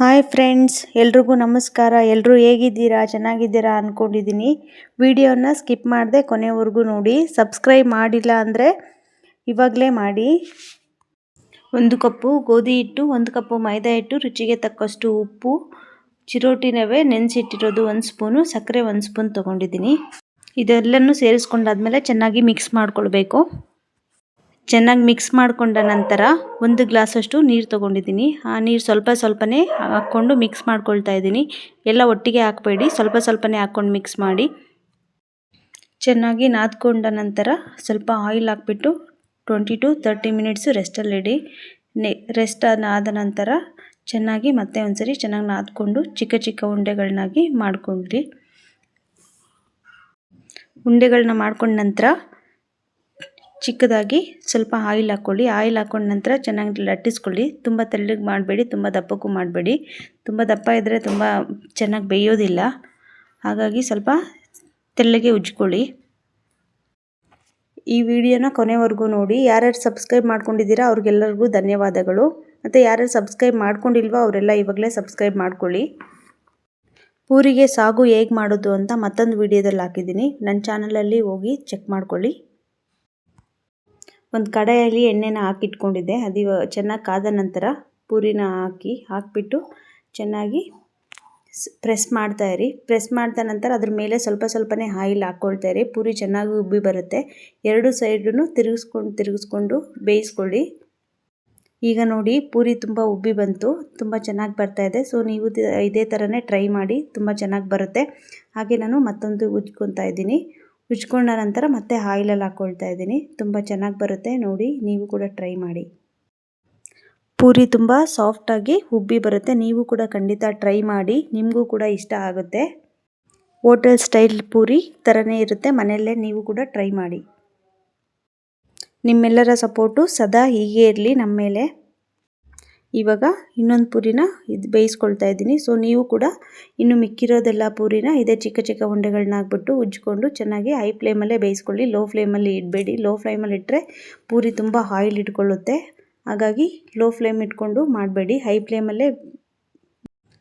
Hi friends, ಎಲ್ರಿಗೂ ನಮಸ್ಕಾರ. ಎಲ್ಲರೂ ಹೇಗಿದ್ದೀರಾ? ಚೆನ್ನಾಗಿದ್ದೀರಾ ಅಂದ್ಕೊಂಡಿದ್ದೀನಿ ವಿಡಿಯೋನ ಸ್ಕಿಪ್ ಮಾಡದೆ ಕೊನೆವರೆಗೂ ನೋಡಿ. ಸಬ್ಸ್ಕ್ರೈಬ್ ಮಾಡಿಲ್ಲ ಅಂದರೆ ಇವಾಗಲೇ ಮಾಡಿ. ಒಂದು ಕಪ್ಪು ಗೋಧಿ ಹಿಟ್ಟು, ಒಂದು ಕಪ್ಪು ಮೈದಾ ಹಿಟ್ಟು, ರುಚಿಗೆ ತಕ್ಕಷ್ಟು ಉಪ್ಪು, ಚಿರೋಟಿನವೇ ನೆನೆಸಿಟ್ಟಿರೋದು ಒಂದು ಸ್ಪೂನು, ಸಕ್ಕರೆ ಒಂದು ಸ್ಪೂನ್ ತೊಗೊಂಡಿದ್ದೀನಿ. ಇದೆಲ್ಲನೂ ಸೇರಿಸ್ಕೊಂಡಾದ್ಮೇಲೆ ಚೆನ್ನಾಗಿ ಮಿಕ್ಸ್ ಮಾಡ್ಕೊಳ್ಬೇಕು. ಚೆನ್ನಾಗಿ ಮಿಕ್ಸ್ ಮಾಡಿಕೊಂಡ ನಂತರ ಒಂದು ಗ್ಲಾಸಷ್ಟು ನೀರು ತೊಗೊಂಡಿದ್ದೀನಿ. ಆ ನೀರು ಸ್ವಲ್ಪ ಸ್ವಲ್ಪನೇ ಹಾಕ್ಕೊಂಡು ಮಿಕ್ಸ್ ಮಾಡ್ಕೊಳ್ತಾ ಇದ್ದೀನಿ. ಎಲ್ಲ ಒಟ್ಟಿಗೆ ಹಾಕಬೇಡಿ. ಸ್ವಲ್ಪ ಸ್ವಲ್ಪನೇ ಹಾಕ್ಕೊಂಡು ಮಿಕ್ಸ್ ಮಾಡಿ. ಚೆನ್ನಾಗಿ ನಾದ್ಕೊಂಡ ನಂತರ ಸ್ವಲ್ಪ ಆಯಿಲ್ ಹಾಕ್ಬಿಟ್ಟು ಟ್ವೆಂಟಿ ಟು ತರ್ಟಿ ಮಿನಿಟ್ಸು ರೆಸ್ಟಲ್ಲಿಡಿ ನೆ ರೆಸ್ಟ್ ಆದ ನಂತರ ಚೆನ್ನಾಗಿ ಮತ್ತೆ ಒಂದ್ಸರಿ ಚೆನ್ನಾಗಿ ನಾದ್ಕೊಂಡು ಚಿಕ್ಕ ಚಿಕ್ಕ ಉಂಡೆಗಳನ್ನಾಗಿ ಮಾಡ್ಕೊಂಡ್ರಿ ಉಂಡೆಗಳನ್ನ ಮಾಡ್ಕೊಂಡ ನಂತರ ಚಿಕ್ಕದಾಗಿ ಸ್ವಲ್ಪ ಆಯಿಲ್ ಹಾಕ್ಕೊಳ್ಳಿ. ಆಯಿಲ್ ಹಾಕ್ಕೊಂಡ ನಂತರ ಚೆನ್ನಾಗಿ ಲಟ್ಟಿಸ್ಕೊಳ್ಳಿ. ತುಂಬ ತೆಳ್ಳಗೆ ಮಾಡಬೇಡಿ, ತುಂಬ ದಪ್ಪಕ್ಕೂ ಮಾಡಬೇಡಿ. ತುಂಬ ದಪ್ಪ ಇದ್ದರೆ ತುಂಬ ಚೆನ್ನಾಗಿ ಬೇಯೋದಿಲ್ಲ. ಹಾಗಾಗಿ ಸ್ವಲ್ಪ ತೆಳ್ಳಗೆ ಉಜ್ಕೊಳ್ಳಿ. ಈ ವಿಡಿಯೋನ ಕೊನೆವರೆಗೂ ನೋಡಿ. ಯಾರ್ಯಾರು ಸಬ್ಸ್ಕ್ರೈಬ್ ಮಾಡ್ಕೊಂಡಿದ್ದೀರಾ ಅವ್ರಿಗೆಲ್ಲರಿಗೂ ಧನ್ಯವಾದಗಳು. ಮತ್ತು ಯಾರ್ಯಾರು ಸಬ್ಸ್ಕ್ರೈಬ್ ಮಾಡ್ಕೊಂಡಿಲ್ವೋ ಅವರೆಲ್ಲ ಇವಾಗಲೇ ಸಬ್ಸ್ಕ್ರೈಬ್ ಮಾಡ್ಕೊಳ್ಳಿ. ಪೂರಿಗೆ ಸಾಗು ಹೇಗೆ ಮಾಡೋದು ಅಂತ ಮತ್ತೊಂದು ವಿಡಿಯೋದಲ್ಲಿ ಹಾಕಿದ್ದೀನಿ. ನನ್ನ ಚಾನಲಲ್ಲಿ ಹೋಗಿ ಚೆಕ್ ಮಾಡ್ಕೊಳ್ಳಿ. ಒಂದು ಕಡಾಯಲ್ಲಿ ಎಣ್ಣೆನ ಹಾಕಿಟ್ಕೊಂಡಿದ್ದೆ. ಅದು ಚೆನ್ನಾಗಿ ಕಾದ ನಂತರ ಪೂರಿನ ಹಾಕಿ ಹಾಕಿಬಿಟ್ಟು ಚೆನ್ನಾಗಿ ಪ್ರೆಸ್ ಮಾಡ್ತಾ ಇರಿ. ಪ್ರೆಸ್ ಮಾಡಿದ ನಂತರ ಅದ್ರ ಮೇಲೆ ಸ್ವಲ್ಪ ಸ್ವಲ್ಪನೇ ಆಯಿಲ್ ಹಾಕ್ಕೊಳ್ತಾ ಇರಿ. ಪೂರಿ ಚೆನ್ನಾಗಿ ಉಬ್ಬಿ ಬರುತ್ತೆ. ಎರಡು ಸೈಡನ್ನು ತಿರುಗಿಸ್ಕೊಂಡು ತಿರುಗಿಸ್ಕೊಂಡು ಬೇಯಿಸ್ಕೊಳ್ಳಿ. ಈಗ ನೋಡಿ ಪೂರಿ ತುಂಬ ಉಬ್ಬಿ ಬಂತು. ತುಂಬ ಚೆನ್ನಾಗಿ ಬರ್ತಾಯಿದೆ ಸೊ ನೀವು ಇದೇ ಥರನೇ ಟ್ರೈ ಮಾಡಿ. ತುಂಬ ಚೆನ್ನಾಗಿ ಬರುತ್ತೆ. ಹಾಗೆ ನಾನು ಮತ್ತೊಂದು ಉಜ್ಕೊತಾ ಇದ್ದೀನಿ. ಉಜ್ಕೊಂಡ ನಂತರ ಮತ್ತೆ ಆಯಿಲಲ್ಲಿ ಹಾಕ್ಕೊಳ್ತಾ ಇದ್ದೀನಿ. ತುಂಬ ಚೆನ್ನಾಗಿ ಬರುತ್ತೆ. ನೋಡಿ, ನೀವು ಕೂಡ ಟ್ರೈ ಮಾಡಿ. ಪೂರಿ ತುಂಬ ಸಾಫ್ಟಾಗಿ ಉಬ್ಬಿ ಬರುತ್ತೆ. ನೀವು ಕೂಡ ಖಂಡಿತ ಟ್ರೈ ಮಾಡಿ. ನಿಮಗೂ ಕೂಡ ಇಷ್ಟ ಆಗುತ್ತೆ. ಹೋಟೆಲ್ ಸ್ಟೈಲ್ ಪೂರಿ ಥರನೇ ಇರುತ್ತೆ. ಮನೆಯಲ್ಲೇ ನೀವು ಕೂಡ ಟ್ರೈ ಮಾಡಿ. ನಿಮ್ಮೆಲ್ಲರ ಸಪೋರ್ಟು ಸದಾ ಹೀಗೆ ಇರಲಿ. ನಮ್ಮ ಮೇಲೆ ಇವಾಗ ಇನ್ನೊಂದು ಪೂರಿನ ಇದು ಬೇಯಿಸ್ಕೊಳ್ತಾ ಇದ್ದೀನಿ. ಸೊ ನೀವು ಕೂಡ ಇನ್ನು ಮಿಕ್ಕಿರೋದೆಲ್ಲ ಪೂರಿನ ಇದೇ ಚಿಕ್ಕ ಚಿಕ್ಕ ಉಂಡೆಗಳನ್ನ ಹಾಕ್ಬಿಟ್ಟು ಉಜ್ಜಿಕೊಂಡು ಚೆನ್ನಾಗಿ ಹೈ ಫ್ಲೇಮಲ್ಲೇ ಬೇಯಿಸ್ಕೊಳ್ಳಿ. ಲೋ ಫ್ಲೇಮಲ್ಲಿ ಇಡಬೇಡಿ. ಲೋ ಫ್ಲೇಮಲ್ಲಿ ಇಟ್ಟರೆ ಪೂರಿ ತುಂಬ ಆಯಿಲ್ ಇಟ್ಕೊಳ್ಳುತ್ತೆ. ಹಾಗಾಗಿ ಲೋ ಫ್ಲೇಮ್ ಇಟ್ಕೊಂಡು ಮಾಡಬೇಡಿ. ಹೈ ಫ್ಲೇಮಲ್ಲೇ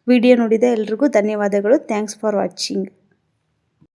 ವಿಡಿಯೋ ನೋಡಿದೆ ಎಲ್ರಿಗೂ ಧನ್ಯವಾದಗಳು. Thanks for watching